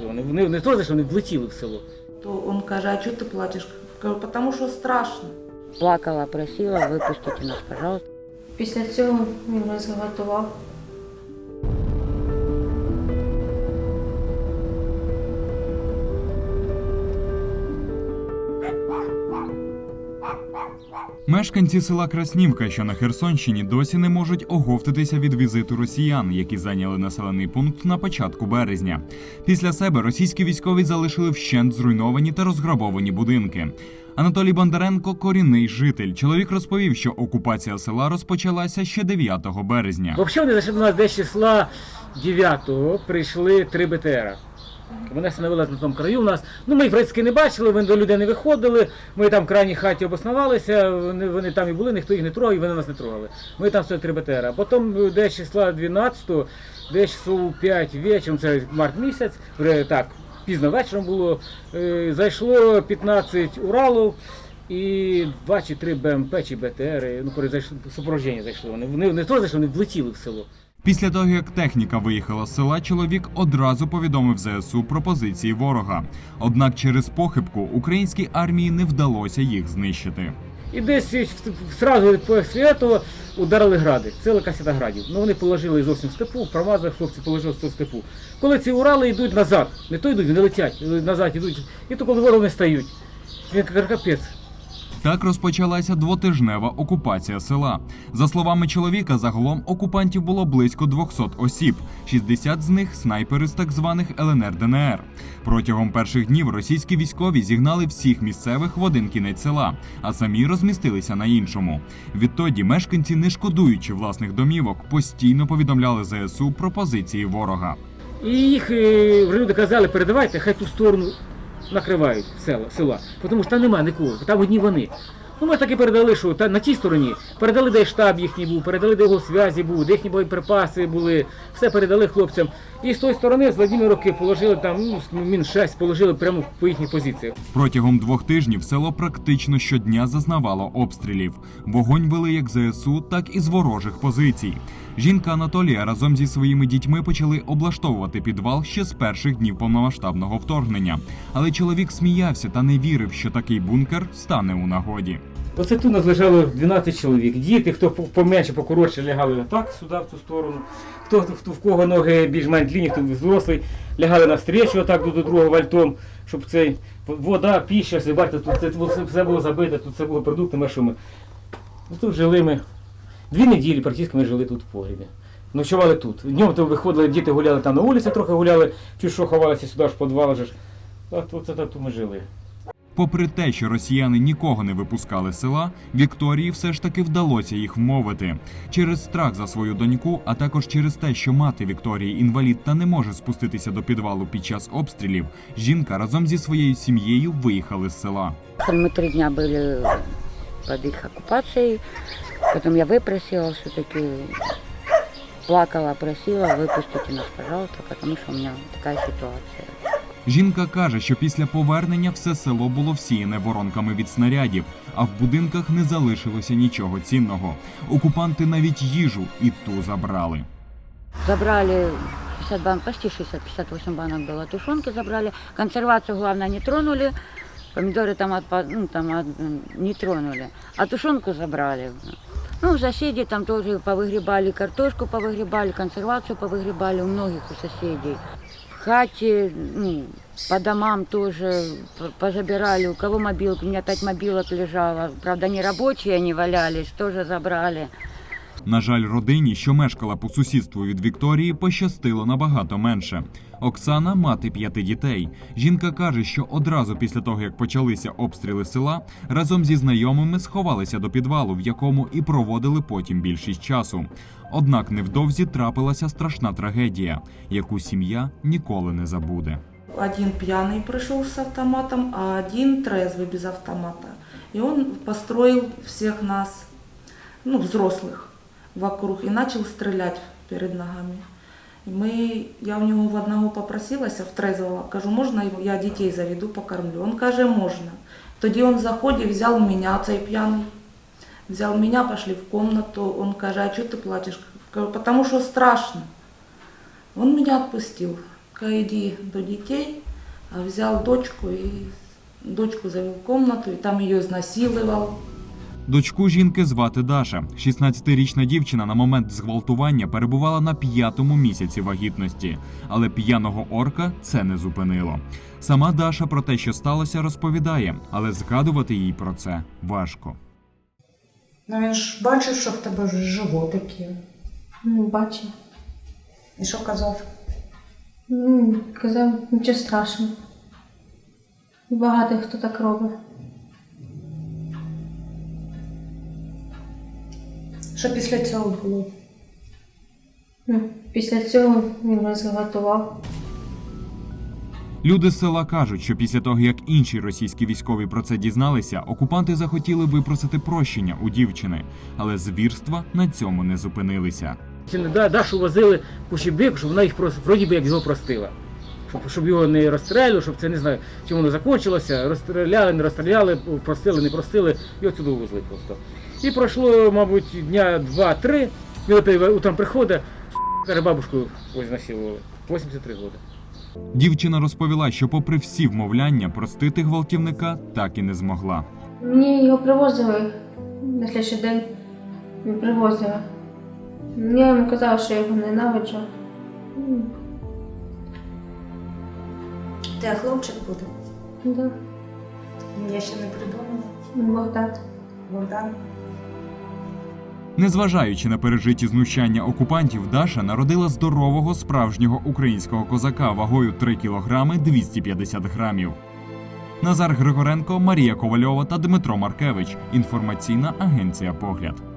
Вони, вони не то, що вони влетіли в село. То він каже, а чого ти плачеш? Кажу, тому що страшно. Плакала, просила, випустіть нас, пожалуйста. Після цього він нас Мешканці села Краснівка, що на Херсонщині, досі не можуть оговтатися від візиту росіян, які зайняли населений пункт на початку березня. Після себе російські військові залишили вщент зруйновані та розграбовані будинки. Анатолій Бондаренко корінний житель. Чоловік розповів, що окупація села розпочалася ще 9 березня. Взагалі вони до нас десь числа 9-го, прийшли три БТРа. Вони становили на тому краю у нас. Ну, ми практично не бачили, вони до людей не виходили. Ми там в крайній хаті обоснувалися, вони, вони там і були, ніхто їх не трогав, і вони нас не трогали. Ми там стояли три БТРа. Потім десь числа 12-го, десь часов 5 вечором, це март місяць, так, пізно вечором було, е, зайшло 15 Уралів. І два чи три БМП чи БТР, ну, коли зайшли, супроводження зайшли. Вони, вони не то зайшли, вони влетіли в село. Після того, як техніка виїхала з села, чоловік одразу повідомив ЗСУ про позиції ворога. Однак через похибку українській армії не вдалося їх знищити. І десь одразу після цього ударили гради. Це касета градів. Ну вони положили зовсім в степу, промазали хлопці, положили в степу. Коли ці Урали йдуть назад, не то йдуть, вони летять, назад йдуть, і то коли ворог не стають. Він каже, капець. Так розпочалася двотижнева окупація села. За словами чоловіка, загалом окупантів було близько 200 осіб, 60 з них снайпери з так званих ЛНР ДНР. Протягом перших днів російські військові зігнали всіх місцевих в один кінець села, а самі розмістилися на іншому. Відтоді мешканці, не шкодуючи власних домівок, постійно повідомляли ЗСУ про позиції ворога. І їх е, люди казали, передавайте, хай ту сторону накривають села, села. Тому що там немає нікого, там одні вони. Ну, ми таки передали, що та, на тій стороні передали, де штаб їхній був, передали, де його зв'язі був, де їхні боєприпаси були, все передали хлопцям. І з тої сторони з Владимировки положили там, ну, мін 6 положили прямо по їхніх позиціях. Протягом двох тижнів село практично щодня зазнавало обстрілів. Вогонь вели як ЗСУ, так і з ворожих позицій. Жінка Анатолія разом зі своїми дітьми почали облаштовувати підвал ще з перших днів повномасштабного вторгнення. Але чоловік сміявся та не вірив, що такий бункер стане у нагоді. Оце тут нас лежало 12 чоловік. Діти, хто по- поменше, покоротше, лягали так, сюди, в цю сторону. Хто, хто в кого ноги більш-менш длінні, хто взрослий, лягали навстрічу отак до, другого вальтом, щоб цей вода, піща, бачите, тут це, це все було забите, тут все було продуктами, що ми. Ну, тут жили ми. Дві неділі практично ми жили тут в погрібі. Ночували тут. Днем то виходили, діти гуляли там на вулиці, трохи гуляли, чи що ховалися сюди ж в підвал же ж. А тут це тут ми жили. Попри те, що росіяни нікого не випускали з села, Вікторії все ж таки вдалося їх вмовити. Через страх за свою доньку, а також через те, що мати Вікторії інвалід та не може спуститися до підвалу під час обстрілів, жінка разом зі своєю сім'єю виїхали з села. Мы три дня были под их оккупацией. Потом я выпросила все-таки, плакала, просила, выпустите нас, пожалуйста, потому что у меня такая ситуация. Жінка каже, що після повернення все село було всіяне воронками від снарядів, а в будинках не залишилося нічого цінного. Окупанти навіть їжу і ту забрали. Забрали 60 банок, почти 60-58 банок было тушенки забрали. Консервацию, главное, не тронули. Помидоры там, отпа- ну, там от- не тронули. А тушенку забрали. Ну, соседи там тоже повыгребали, картошку повыгребали, консервацию повыгребали у многих у соседей. В хате, ну, по домам тоже п- позабирали. У кого мобилка, у меня пять мобилок лежало. Правда, не рабочие они валялись, тоже забрали. На жаль, родині, що мешкала по сусідству від Вікторії, пощастило набагато менше. Оксана мати п'яти дітей. Жінка каже, що одразу після того, як почалися обстріли села, разом зі знайомими сховалися до підвалу, в якому і проводили потім більшість часу. Однак невдовзі трапилася страшна трагедія, яку сім'я ніколи не забуде. Один пьяный пришел с автоматом, а один трезвый без автомата. И он построил всех нас, ну, взрослых, Вокруг и начал стрелять перед ногами. Мы, я у него в одного попросилась, в трезвого, кажу, можна його- я дітей заведу, покормлю? Он каже, можна. Тоді он заходит, взял меня, цей пьяный, взял меня, пошли в комнату, он каже, а что ты плачешь? Кажу, потому что страшно. Он меня отпустил. иди до детей, а взял дочку и дочку завел в комнату, и там ее изнасиловал. Дочку жінки звати Даша. 16-річна дівчина на момент зґвалтування перебувала на п'ятому місяці вагітності, але п'яного орка це не зупинило. Сама Даша про те, що сталося, розповідає, але згадувати їй про це важко. Ну він ж бачив, що в тебе животик є. Ну, бачив. І що казав? Ну, казав, нічого страшного. Багато хто так робить. Що після цього було? Ну, після цього він розготував. Люди з села кажуть, що після того, як інші російські військові про це дізналися, окупанти захотіли випросити прощення у дівчини, але звірства на цьому не зупинилися. Чи не да- Дашу возили в Кущебек, щоб вона їх просто вроді би як його простила. Щоб, щоб його не розстрілювали, щоб це не знаю, чим воно закінчилося. Розстріляли, не розстріляли, простили, не простили, і отсюди везли просто. І пройшло, мабуть, дня два-три. Він опять утром приходить, каже, бабушку ось насилували. 83 роки. Дівчина розповіла, що, попри всі вмовляння, простити гвалтівника так і не змогла. Мені його привозили на слідчий день. Він привозили. Я йому казала, що я його ненавиджу. Ну, хлопчик буде? Да. Я ще не придумала. Богдан. Богдан. Незважаючи на пережиті знущання окупантів, Даша народила здорового справжнього українського козака вагою 3 кілограми 250 грамів. Назар Григоренко, Марія Ковальова та Дмитро Маркевич. Інформаційна агенція Погляд.